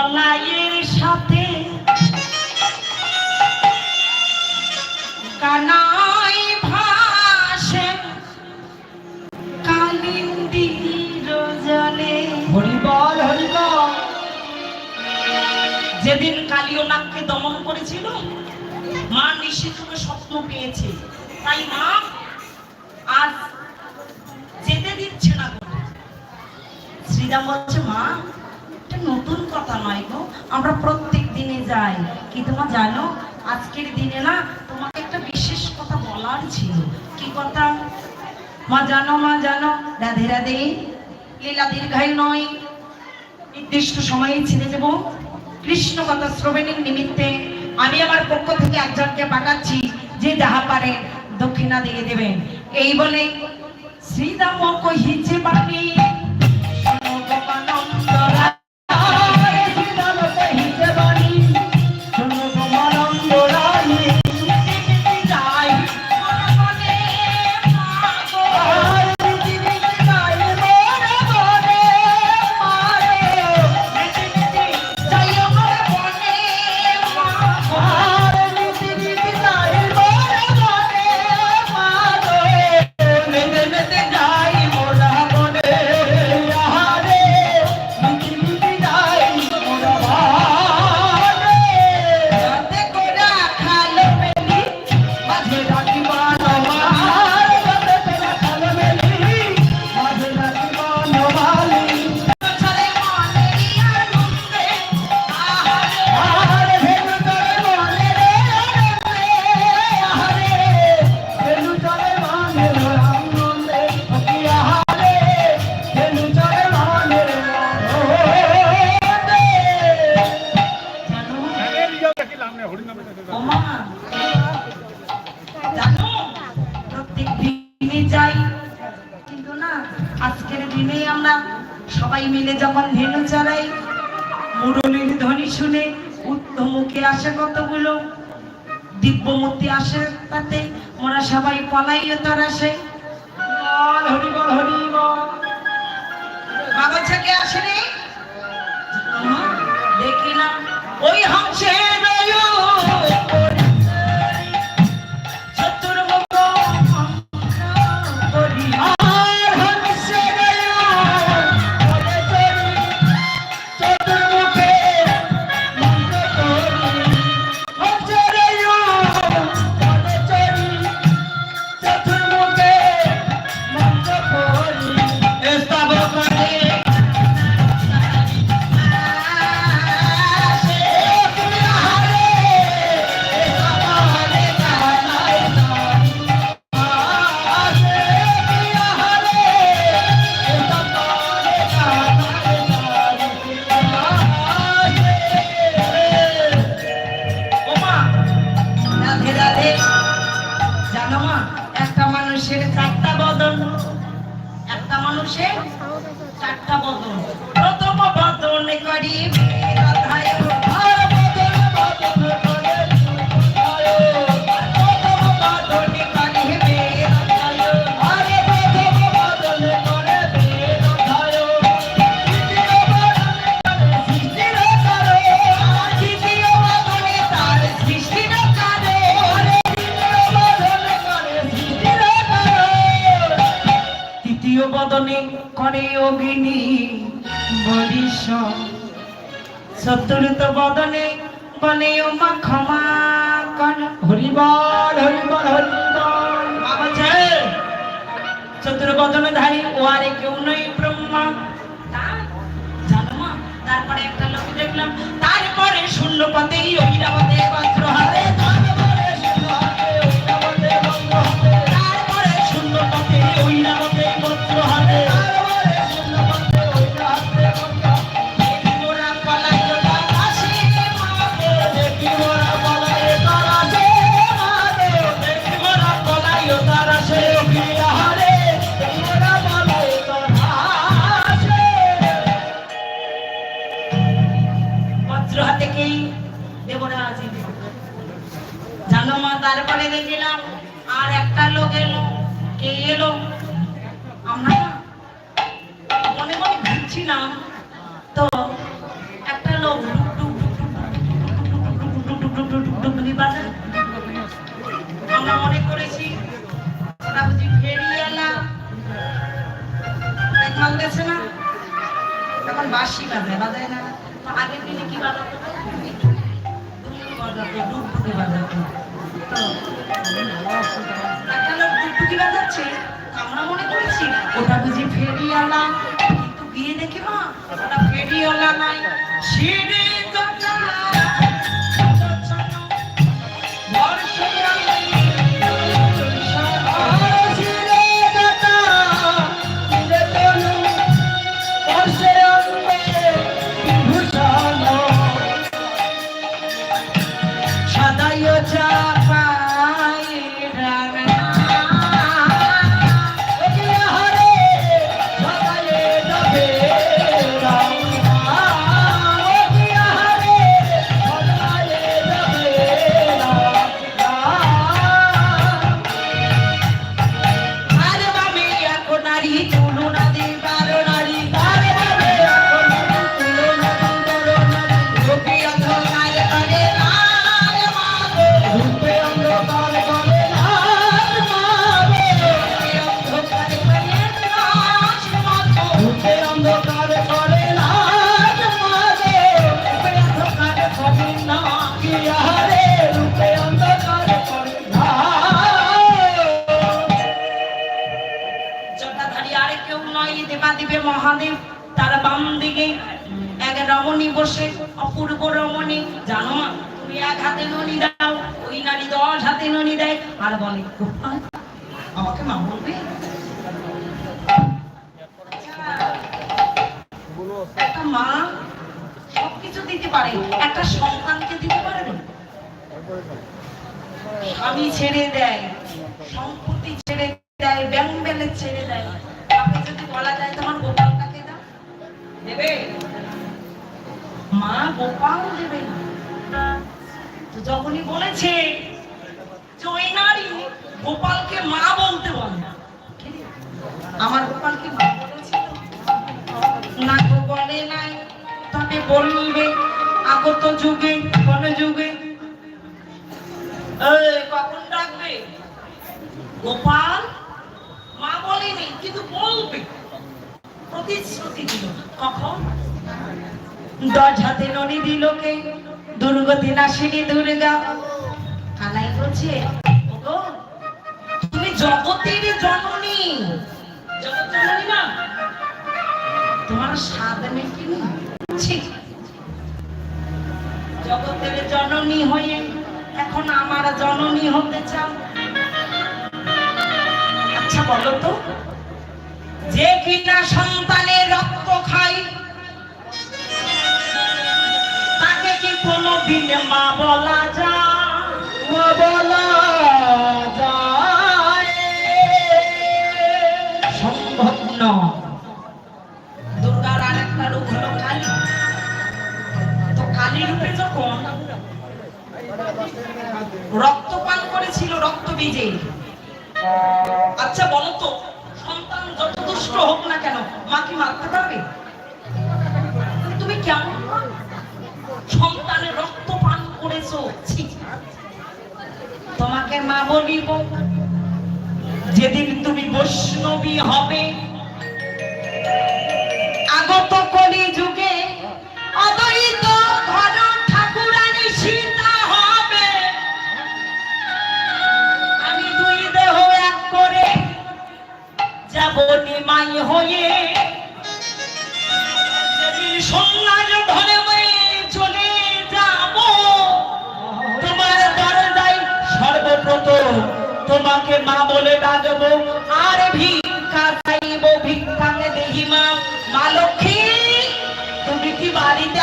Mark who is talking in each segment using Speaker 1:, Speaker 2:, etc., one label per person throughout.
Speaker 1: বলাইয়ের সাথে কানাই ভাসে কালিন্দির জলে
Speaker 2: হরিবল হরিবল
Speaker 1: যেদিন কালিওনাগকে দমন করেছিল, মা নিশ্চিত স্বপ্ন পেয়েছে। তাই মা আজ যেতে দিচ্ছে না। শ্রীরাম বলছে, মা নতুন কথা নয় গো। আমরা প্রত্যেক দিনে যাই। কি তোমার জানো? আজকের দিনে না, তোমাকে একটা বিশেষ কথা বলার ছিল। কি কথা? মা জানো মা জানো? রাধে রাধে। লীলা দীর্ঘায়ু নয়। নির্দিষ্ট সময়ে ছেড়ে দেব। কৃষ্ণ কথা শ্রবণের নিমিত্তে আমি আমার পক্ষ থেকে একজনকে পাঠাচ্ছি, যে যাহা পারে দক্ষিণা দিয়ে দেবেন। এই বলে শ্রীরাম কহিছে বাণী। যখন ধেনু চড়াই মুরলীর ধ্বনি শুনে উত্তম আসে কতগুলো? দিব্যমূর্তি আসে তাতে, ওরা সবাই পলাইয়ে তার আসে বাবা থেকে আসেনি? দেখি না ওই হংসে বদনে বনে ও ক্ষমা কর। হরিবল হরিবল হরিবল বাবা জয় চতুর্বদনে ধারী ও আরে কেউ নই ব্রহ্মা। তারপরে একটা লোক দেখলাম, তারপরে শূন্য ঐরাবতে গেছিলাম আর একটা লোক এলো কে এলো আমরা মনে মনে ঘুরছিলাম তো একটা লোক আমরা মনে করেছি ওরা বুঝি ফেরিয়ে এলাম মাল না তখন বাসি বাজায় বাজায় না আগের দিনে কি বাজাতো বাজাতো ডুবে বাজাতো একটা বাজাচ্ছে আমরা মনে করেছি ওটা বুঝি ফেরিওয়ালা কিন্তু গিয়ে দেখি মা ওটা ফেরিওয়ালা নাই বসে অপূর্ব রমণী। জানো তুমি এক হাতে ননি দাও, ওই নারী দশ হাতে ননি দেয়, আর বলে আমাকে মা বলবে? মা সবকিছু দিতে পারে, একটা সন্তানকে দিতে পারে স্বামী ছেড়ে দেয়, সম্পত্তি ছেড়ে দেয়, ব্যাংক ছেড়ে দেয়। যদি বলা যায় তোমার গোপালটাকে দাও। দেবে? মা গোপাল দেবে না তো যখনই বলেছে যে ওই নারী, গোপালকে মা বলতে বলে আমার গোপালকে মা না গো বলে নাই তবে বলবে, আগত যুগে কোন যুগে কখন ডাকবে? গোপাল মা বলেনি, কিন্তু বলবে। প্রতিশ্রুতি দিল। কখন? দশ হাতে ননি দিল কে? দুর্গতি নাশিনী দুর্গা। কানাই বলছে তুমি জগতের জননী। তোমার স্বাদ ঠিক জগতের জননী হয়ে এখন আমার জননী হতে চাও? আচ্ছা বলো তো। যে কিনা সন্তানের রক্ত খাই দিনে মা বলা যায়।
Speaker 2: বলা যায়।
Speaker 1: সম্ভব নয়। দুর্গার আর একটা রূপ হলো কালী। তো কালী রূপে যখন রক্তপান করেছিল রক্ত বীজে আচ্ছা বলো তো, সন্তান যত দুষ্ট হোক না কেন, মা কি মারতে পারবে? তুমি কেমন? সন্তানের রক্ত পান করেছ। তোমাকে মা বলিব যেদিন তুমি বৈষ্ণবী হবে আগত কলি তুমি কি বাড়িতে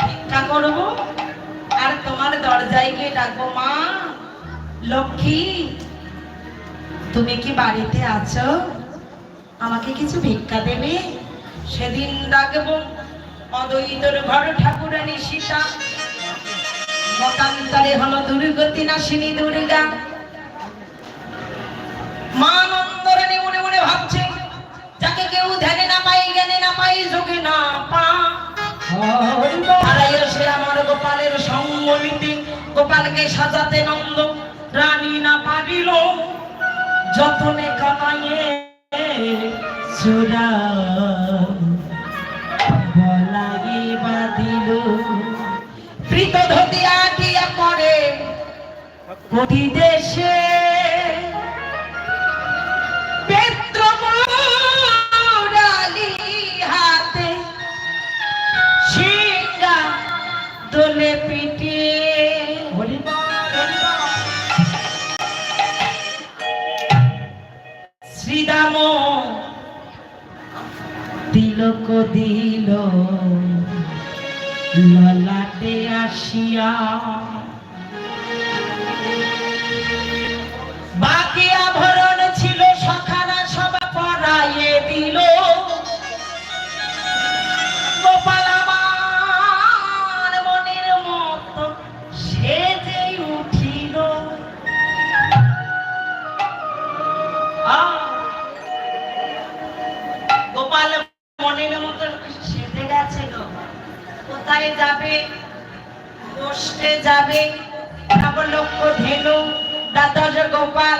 Speaker 1: ভিক্ষা করব আর তোমার দরজায় গিয়ে ডাকবো লক্ষ্মী, তুমি কি বাড়িতে আছো? আমাকে কিছু ভিক্ষা দেবে? সেদিন ডাকবো অদ্বৈতর ঘর ঠাকুরানী সীতা। মতান্তরে হলো দুর্গতি নাশিনী দুর্গা। মা নন্দরানী মনে মনে ভাবছে, যাকে কেউ ধ্যানে না পাই জ্ঞানে না পাই যোগে না পা। সাজাতে নন্দ, রানী না যতনে কামাইয়ে প্রীত ধতি আটিয়া পরে প্রতি দেশে হাতে সিংহা দোলে পিটে শ্রীরাম তিলক দিল ললাটে আসিয়া বাকি আভরণ ছিল সখানা সব পরাইয়ে গোপাল আমার মনের মতো সেজে উঠিল। আহ! গোপাল মনের মতো সেজে গেছে কোথায় যাবে? গোষ্ঠে যাবে? নবলক্ষ ধেনু দাদর গোপাল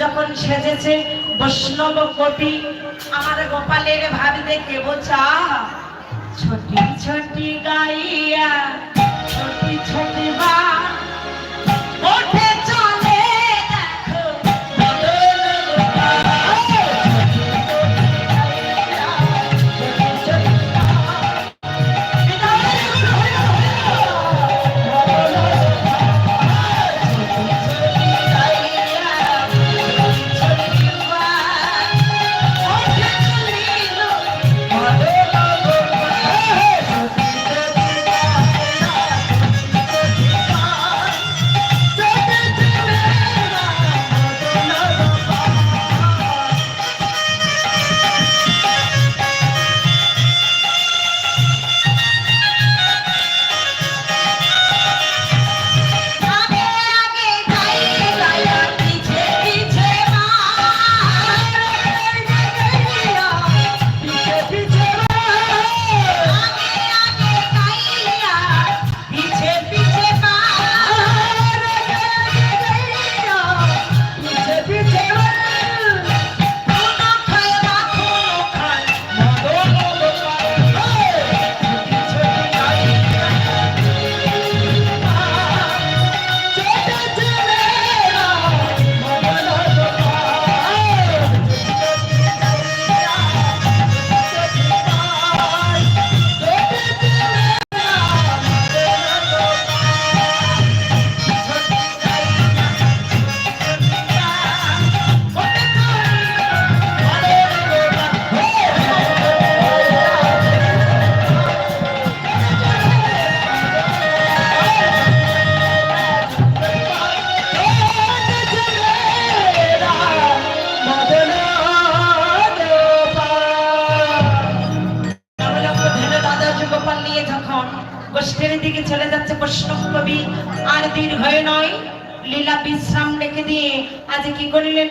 Speaker 1: যখন সেজেছে বৈষ্ণব কোটি আমার গোপালের ভাব দেখে বোঝা ছোটি ছোটি গাইয়া, ছোটি ছোটি বা আজ কি করলেন?